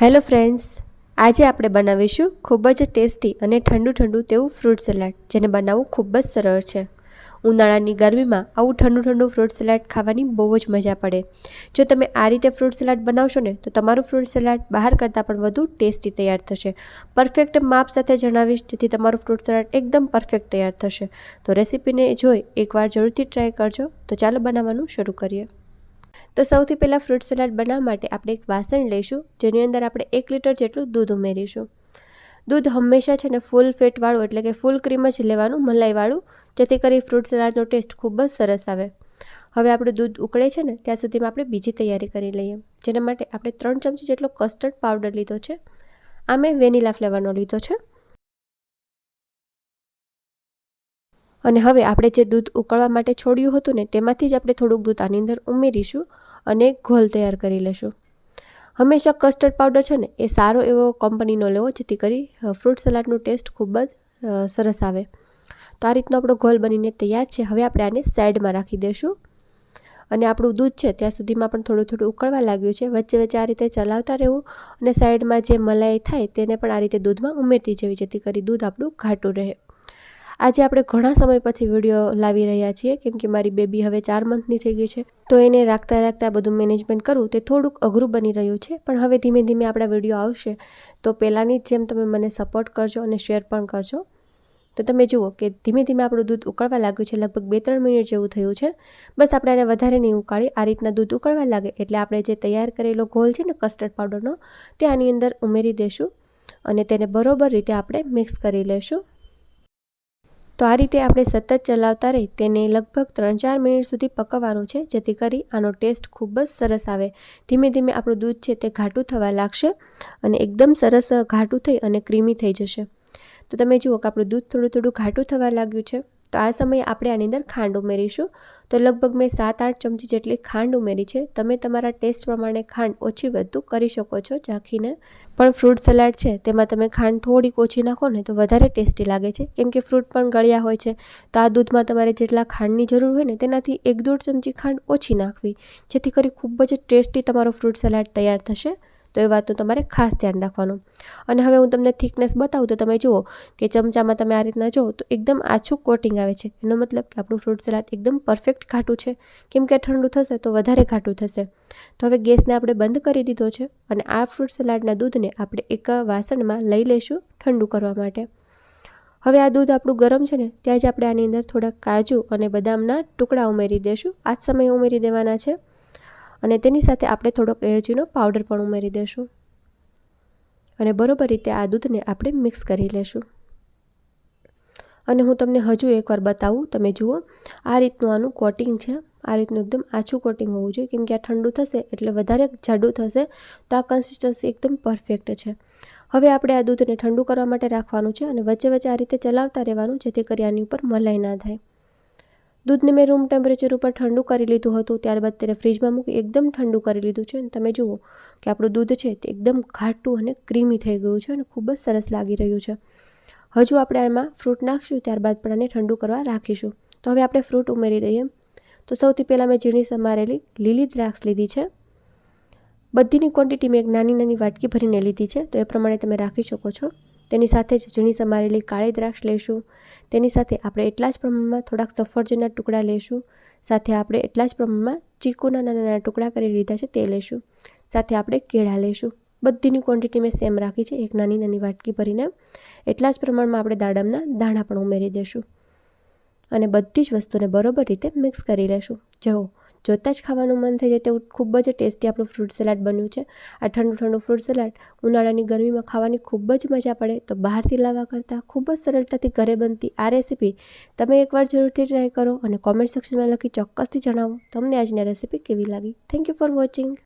Hello friends, આજે આપણે બનાવીશું ખૂબ જ ટેસ્ટી અને ઠંડુ ઠંડુ તેવું ફ્રૂટ સલાડ, જેને બનાવવું ખૂબ જ સરળ છે. ઉનાળાની ગરમીમાં આવું ઠંડુ ઠંડુ ફ્રૂટ સલાડ ખાવાની બહુ જ મજા પડે. જો તમે આ રીતે ફ્રૂટ સલાડ બનાવશો ને, તો તમારું ફ્રૂટ સલાડ બહાર કરતાં પણ વધુ ટેસ્ટી તૈયાર થશે. પરફેક્ટ માપ સાથે જણાવીશ, જેથી તમારું ફ્રૂટ સલાડ એકદમ પરફેક્ટ તૈયાર થશે. તો રેસીપીને જોઈ એકવાર જરૂરથી ટ્રાય કરજો. તો ચાલો બનાવવાનું શરૂ કરીએ. તો સૌથી પહેલાં ફ્રૂટ સલાડ બનાવવા માટે આપણે એક વાસણ લઈશું, જેની અંદર આપણે એક લીટર જેટલું દૂધ ઉમેરીશું. દૂધ હંમેશા છે ને ફૂલ ફેટવાળું એટલે કે ફૂલ ક્રીમ જ લેવાનું, મલાઈવાળું, જેથી કરી ફ્રૂટ સલાડનો ટેસ્ટ ખૂબ જ સરસ આવે. હવે આપણું દૂધ ઉકળે છે ને, ત્યાં સુધીમાં આપણે બીજી તૈયારી કરી લઈએ, જેના માટે આપણે ત્રણ ચમચી જેટલો કસ્ટર્ડ પાવડર લીધો છે. આ મેં વેનીલા ફ્લેવરનો લીધો છે. અને હવે આપણે જે દૂધ ઉકળવા માટે છોડ્યું હતું ને, તેમાંથી જ આપણે થોડુંક દૂધ આની અંદર ઉમેરીશું. અને ઘોલ તૈયાર કરી લેશું. હંમેશા કસ્ટર્ડ પાવડર છે ને, એ સારો એવો કંપનીનો લેવો, જેથી કરી ફ્રૂટ સલાડનું ટેસ્ટ ખૂબ જ સરસ આવે. તો આ રીતનો આપણો ઘોલ બનીને તૈયાર છે. હવે આપણે આને સાઈડમાં રાખી દઈશું અને આપણું દૂધ છે, ત્યાં સુધીમાં પણ થોડું થોડું ઉકળવા લાગ્યું છે. વચ્ચે વચ્ચે આ રીતે ચલાવતા રહેવું અને સાઈડમાં જે મલાઈ થાય, તેને પણ આ રીતે દૂધમાં ઉમેરતી જવી, જેથી કરી દૂધ આપણું ઘાટું રહે. આજે આપણે ઘણા સમય પછી વીડિયો લાવી રહ્યા છીએ, કેમ કે મારી બેબી હવે ચાર મંથની થઈ ગઈ છે. તો એને રાખતા રાખતા બધું મેનેજમેન્ટ કરવું તે થોડુંક અઘરું બની રહ્યું છે, પણ હવે ધીમે ધીમે આપણા વીડિયો આવશે. તો પહેલાંની જ જેમ તમે મને સપોર્ટ કરજો અને શેર પણ કરજો. તો તમે જુઓ કે ધીમે ધીમે આપણું દૂધ ઉકળવા લાગ્યું છે, લગભગ બે ત્રણ મિનિટ જેવું થયું છે. બસ આપણે આને વધારે નહીં ઉકાળી, આ રીતના દૂધ ઉકળવા લાગે. એટલે આપણે જે તૈયાર કરેલો ગોલ છે ને કસ્ટર્ડ પાવડરનો તે આની અંદર ઉમેરી દઈશું અને તેને બરોબર રીતે આપણે મિક્સ કરી લઈશું તો આ રીતે આપણે સતત ચલાવતા રહી તેને લગભગ ત્રણ ચાર મિનિટ સુધી પકવવાનું છે, જેથી કરી આનો ટેસ્ટ ખૂબ જ સરસ આવે. ધીમે ધીમે આપણું દૂધ છે તે ઘાટું થવા લાગશે અને એકદમ સરસ ઘાટું થઈ અને ક્રીમી થઈ જશે. તો તમે જુઓ કે આપણું દૂધ થોડું થોડું ઘાટું થવા લાગ્યું છે. તો આ સમયે આપણે આની અંદર ખાંડ ઉમેરીશું. તો લગભગ મેં સાત આઠ ચમચી જેટલી ખાંડ ઉમેરી છે. તમે તમારા ટેસ્ટ પ્રમાણે ખાંડ ઓછી વધુ કરી શકો છો ચાખીને પણ ફ્રૂટ સલાડ છે, તેમાં તમે ખાંડ થોડીક ઓછી નાખો ને તો વધારે ટેસ્ટી લાગે છે. કેમ કે ફ્રૂટ પણ ગળ્યા હોય છે. તો આ દૂધમાં તમારે જેટલા ખાંડની જરૂર હોય ને તેનાથી એક દોઢ ચમચી ખાંડ ઓછી નાખવી, જેથી કરી ખૂબ જ ટેસ્ટી તમારો ફ્રૂટ સલાડ તૈયાર થશે. તો એ વાતનું તમારે ખાસ ધ્યાન રાખવાનું. અને હવે હું તમને થિકનેસ બતાવું તો તમે જુઓ કે ચમચામાં તમે આ રીતના જુઓ તો એકદમ આછું કોટિંગ આવે છે. એનો મતલબ કે આપણું ફ્રૂટ સલાડ એકદમ પરફેક્ટ ઘાટું છે. કેમ કે ઠંડુ થશે તો વધારે ઘાટું થશે. તો હવે ગેસને આપણે બંધ કરી દીધો છે અને આ ફ્રૂટ સલાડના દૂધને આપણે એક વાસણમાં લઈ લઈશું ઠંડુ કરવા માટે. હવે આ દૂધ આપણું ગરમ છે ને ત્યાં જ આપણે આની અંદર થોડાક કાજુ અને બદામના ટુકડા ઉમેરી દઈશું આ જ સમયે ઉમેરી દેવાના છે. અને તેની સાથે આપણે થોડોક એલચીનો પાવડર પણ ઉમેરી દઈશું અને બરોબર રીતે આ દૂધને આપણે મિક્સ કરી લેશું. અને હું તમને હજુ એકવાર બતાવું, તમે જુઓ, આ રીતનું આનું કોટિંગ છે. આ રીતનું એકદમ આછું કોટિંગ હોવું જોઈએ, કેમ કે આ ઠંડુ થશે એટલે વધારે જાડું થશે, તો આ કન્સિસ્ટન્સી એકદમ પરફેક્ટ છે. હવે આપણે આ દૂધને ઠંડુ કરવા માટે રાખવાનું છે અને વચ્ચે વચ્ચે આ રીતે ચલાવતા રહેવાનું, જેથી કરી આની ઉપર મલાઈ ના થાય. દૂધને મેં રૂમ ટેમ્પરેચર ઉપર ઠંડુ કરી લીધું હતું. ત્યારબાદ તેને ફ્રીજમાં મૂકી એકદમ ઠંડુ કરી લીધું છે. અને તમે જુઓ કે આપણું દૂધ છે તે એકદમ ઘાટું અને ક્રીમી થઈ ગયું છે અને ખૂબ જ સરસ લાગી રહ્યું છે. હજુ આપણે આમાં ફ્રૂટ નાખીશું, ત્યારબાદ પણ આને ઠંડુ કરવા રાખીશું. તો હવે આપણે ફ્રૂટ ઉમેરી દઈએ. તો સૌથી પહેલાં મેં ઝીણી સમારેલી લીલી દ્રાક્ષ લીધી છે. બધીની ક્વોન્ટિટી મેં એક નાની નાની વાટકી ભરીને લીધી છે. તો એ પ્રમાણે તમે રાખી શકો છો. તેની સાથે જ ઝીણી સમારેલી કાળી દ્રાક્ષ લઈશું. તેની સાથે આપણે એટલા જ પ્રમાણમાં થોડાક સફરજનના ટુકડા લઈશું. સાથે આપણે એટલા જ પ્રમાણમાં ચીકુના નાના નાના ટુકડા કરી લીધા છે તે લઈશું. સાથે આપણે કેળા લઈશું. બધીની ક્વોન્ટિટી મેં સેમ રાખી છે, એક નાની નાની વાટકી ભરીને. એટલા જ પ્રમાણમાં આપણે દાડમના દાણા પણ ઉમેરી દઈશું. અને બધી જ વસ્તુને બરોબર રીતે મિક્સ કરી લેશું જુઓ જોતાં જ ખાવાનું મન થઈ જાય તેવું ખૂબ જ ટેસ્ટી આપણું ફ્રૂટ સલાડ બન્યું છે. આ ઠંડુ ઠંડુ ફ્રૂટ સલાડ ઉનાળાની ગરમીમાં ખાવાની ખૂબ જ મજા પડે તો બહારથી લાવવા કરતાં ખૂબ જ સરળતાથી ઘરે બનતી આ રેસીપી તમે એકવાર જરૂરથી ટ્રાય કરો અને કોમેન્ટ સેક્શનમાં લખી ચોક્કસથી જણાવો. તમને આજની રેસીપી કેવી લાગી? Thank you for watching